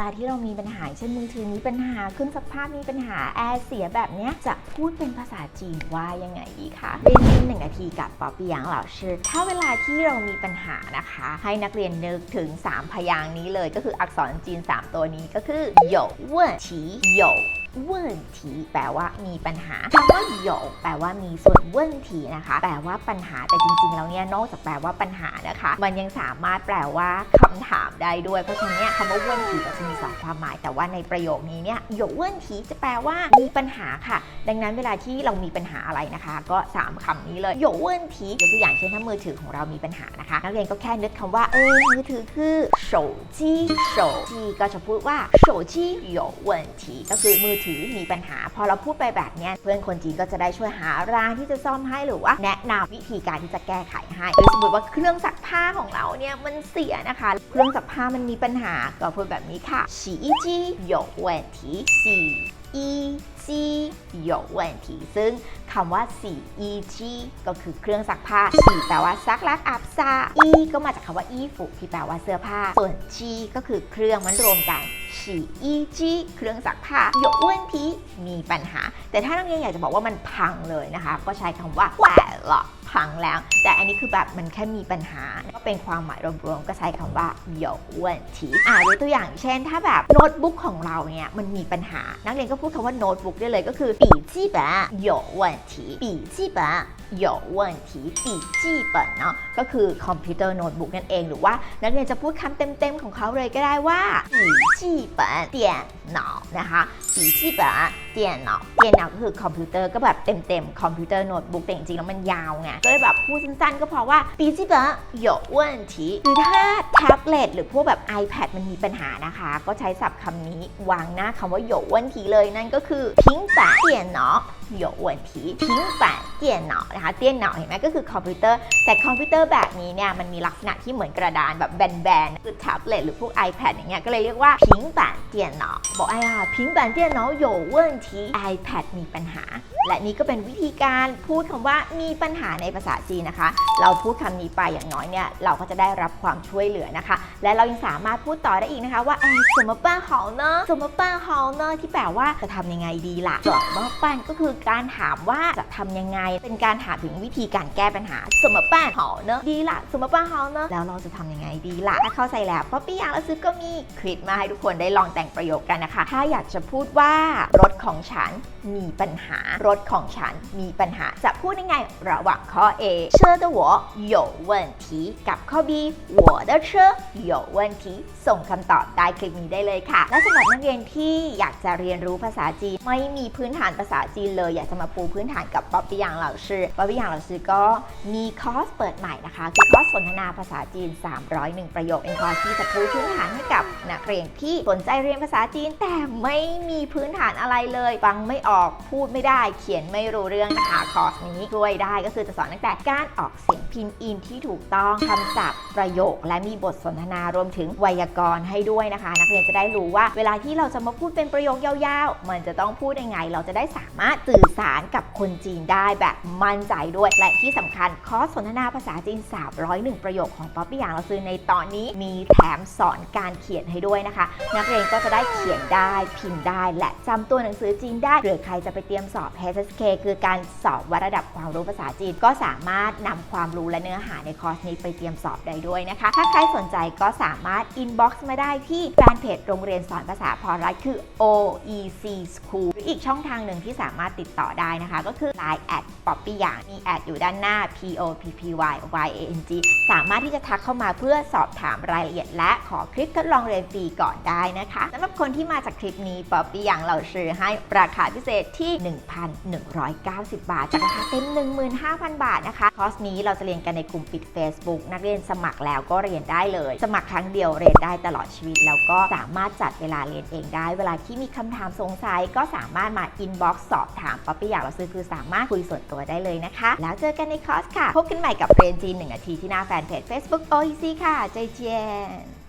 ลาที่เรามีปัญหาเช่นมือถือมีปัญหาขึ้นสักภาพมีปัญหาแอร์เสียแบบนี้จะพูดเป็นภาษาจีนว่ายังไงดีคะเรียนรู้หนึ่งนาทีกับป๊อปปี้ยางเหล่าชื่อถ้าเวลาที่เรามีปัญหานะคะ ให้นักเรียนนึกถึง 3 พยางนี้เลย ก็คืออักษรจีน 3 ตัวนี้ก็คือ有问题有问题แปลว่ามีปัญหาคำว่า有ยกแปลว่ามีส่วนเว่นะคะ แปลว่าปัญหาแต่จริงๆแล้วเนี่ยนอกจากแปลว่าปัญหานะคะ มันยังสามารถแปลว่าคำถามได้ด้วยเพราะฉะนั้นคำว่าเว่นทีกัีสองความหมาย แต่ว่าในประโยคนี้เนี่ยหยกเวิ้นทีจะแปลว่ามีปัญหาค่ะ ดังนั้นเวลาที่เรามีปัญหาอะไรนะคะ ก็ 3 คำนี้เลยหยกเวิ้นทียกตัวอย่างเช่นถ้ามือถือของเรามีปัญหานะคะ นักเรียนก็แค่นึกคำว่าเออมือถือคือโฉจีโฉจีก็จะพูดว่าโฉจี้ยเวิ้นถีก็คือมือถือมีปัญหา พอเราพูดไปแบบนี้เพื่อนคนจีนก็จะได้ช่วยหาร้านที่จะซ่อมให้หรือว่า แนะนำวิธีการที่จะแก้ไขให้หรือสมมติว่าเครื่องซักผ้าของเราเนี่ยมันเสียนะคะ เครื่องซักผ้ามันมีปัญหาก็พูดแบบนี้ค่洗衣机有问题洗衣机有问题ซึ่งคำว่า洗衣机ก็คือเครื่องซักผ้า洗แปลว่าซักล้างอาบซาอีก็มาจากคำว่าอีฟุที่แปลว่าเสื้อผ้า ส่วนจีก็คือเครื่องมันรวมกัน洗衣机เครื่องซักผ้า有问题มีปัญหา แต่ถ้านักเรียนอยากจะบอกว่ามันพังเลยนะคะ ก็ใช้คำว่าแหวหรอ พังแล้ว แต่อันนี้คือแบบมันแค่มีปัญหา ก็เป็นความหมายรวมๆก็ใช้คำว่าเหยาอ้วนทีอ่ายกตัวอย่างเช่น ถ้าแบบโน้ตบุ๊กของเราเนี่ยมันมีปัญหา นักเรียนก็พูดคำว่าโน้ตบุ๊กได้เลยก็คือปีจีบะเหยาอ้วนทีปีจีบะเหยาอ้วนทีปีจีบะเนาะก็คือคอมพิวเตอร์โน้ตบุ๊กนั่นเองหรือว่านักเรียนจะพูดคำเต็มๆของเขาเลยก็ได้ว่าปีจีบะเตียนหนอนะคะปีจีบะเตียนหนอเตียนหนอก็คือคอมพิวเตอร์ก็แบบเต็มๆคอมพิวเตอร์โน้ตบุ๊กแต่จริงๆแล้วมันยาวไงก็เลยแบบพูดสั้นๆ ก็พอว่าปีจิเบะหยกอ้วนทีคือถ้าแท็บเล็ตหรือพวกแบบ iPad มันมีปัญหานะคะ ก็ใช้ศัพท์คำนี้วางหน้าคำว่าหยกอ้วนทีเลยนั่นก็คือทิ้งตาเปลี่ยนเนาะ 有问题平板电脑นะคะ电脑เห็นไหมก็คือคอมพิวเตอร์ แต่คอมพิวเตอร์แบบนี้เนี่ยมันมีลักษณะที่เหมือนกระดานแบบแบนๆคือแท็บเล็ตหรือพวก iPad อย่างเงี้ยก็เลยเรียกว่า平板电脑บอกไอ้อะ平板电脑有问题 iPad มีปัญหา และนี่ก็เป็นวิธีการพูดคำว่ามีปัญหาในภาษาจีนนะคะ เราพูดคำนี้ไปอย่างน้อยเนี่ยเราก็จะได้รับความช่วยเหลือนะคะ และเรายังสามารถพูดต่อได้อีกนะคะว่าเอ้สมมติป้าเฮาเนอะสมมติป้าเฮาเนอะที่แปลว่าจะทำยังไงดีล่ะสมมติป้าก็คือ การถามว่าจะทำยังไง เป็นการถามถึงวิธีการแก้ปัญหา สมมติป้าเฮาเนอะดีล่ะสมมติป้าเฮาเนอะแล้วเราจะทำยังไงดีล่ะถ้าเข้าใจแล้วป๊อปปี้อยางแล้วซื้อก็มีคลิปมาให้ทุกคนได้ลองแต่งประโยคกันนะคะ ถ้าอยากจะพูดว่ารถของฉันมีปัญหา รถของฉันมีปัญหา จะพูดยังไง ระหว่างข้อ A 车的我有问题กับข้อ B 我的车有问题ส่งคำตอบใต้คลิปนี้ได้เลยค่ะ และสำหรับนักเรียนที่อยากจะเรียนรู้ภาษาจีน ไม่มีพื้นฐานภาษาจีนเลย อยากจะมาปูพื้นฐานกับป๊อปปี้ยางเหล่าชื่อป๊อปปี้ยางเหล่าชื่อก็มีคอร์สเปิดใหม่นะคะคือคอร์สสนทนาภาษาจีน 301 ประโยคเป็นคอร์สที่จะปูพื้นฐานให้กับนักเรียนที่สนใจเรียนภาษาจีน แต่ไม่มีพื้นฐานอะไรเลย ฟังไม่ออกพูดไม่ได้ เขียนไม่รู้เรื่องนะคะคอร์สนี้ช่วยได้ก็คือจะสอนตั้งแต่การออกเสียงพินอินที่ถูกต้องคำศัพท์ประโยค และมีบทสนทนารวมถึงไวยากรณ์ให้ด้วยนะคะ นักเรียนจะได้รู้ว่า เวลาที่เราจะมาพูดเป็นประโยคยาวๆ มันจะต้องพูดยังไง เราจะได้สามารถสื่อสารกับคนจีนได้แบบมั่นใจด้วย และที่สำคัญคอร์สสนทนาภาษาจีน 301 ประโยคของป๊อปปี้อย่างเราซื้อในตอนนี้มีแถมสอนการเขียนให้ด้วยนะคะ นักเรียนก็จะได้เขียนได้พิมพ์ได้ และจำตัวหนังสือจีนได้หรือใครจะไปเตรียมสอบ HSK คือการสอบวัดระดับความรู้ภาษาจีนก็สามารถนำความรู้และเนื้อหาในคอร์สนี้ไปเตรียมสอบได้ด้วยนะคะ ถ้าใครสนใจก็สามารถ inbox มาได้ที่แฟนเพจโรงเรียนสอนภาษาพอรัฐคือ OEC School หรืออีกช่องทางหนึ่งที่สามารถติดต่อได้นะคะ ก็คือ Line แอดป๊อปปี้อย่างมีแอดอยู่ด้านหน้า P O P P Y Y A N G สามารถที่จะทักเข้ามาเพื่อสอบถามรายละเอียด และขอคลิปทดลองเรียนฟรีก่อนได้นะคะสำหรับคนที่มาจากคลิปนี้ป๊อปปี้อย่างเราซื้อให้ราคาพิเศษที่ 1,190 บาทจากราคาเต็ม15,000 บาทนะคะคอร์สนี้เราจะเรียนกันในกลุ่มปิด Facebook นักเรียนสมัครแล้วก็เรียนได้เลย สมัครครั้งเดียวเรียนได้ตลอดชีวิต แล้วก็สามารถจัดเวลาเรียนเองได้ เวลาที่มีคำถามสงสัยก็สามารถมาอินบ็อกซ์สอบถามป๊อปปี้อยากเราซื้อคือสามารถคุยส่วนตัวได้เลยนะคะ แล้วเจอกันในคอร์สค่ะ พบกันใหม่กับเรียนจีนหนึ่งนาทีที่หน้าแฟนเพจ Facebook OEC ค่ะ ใจเจียน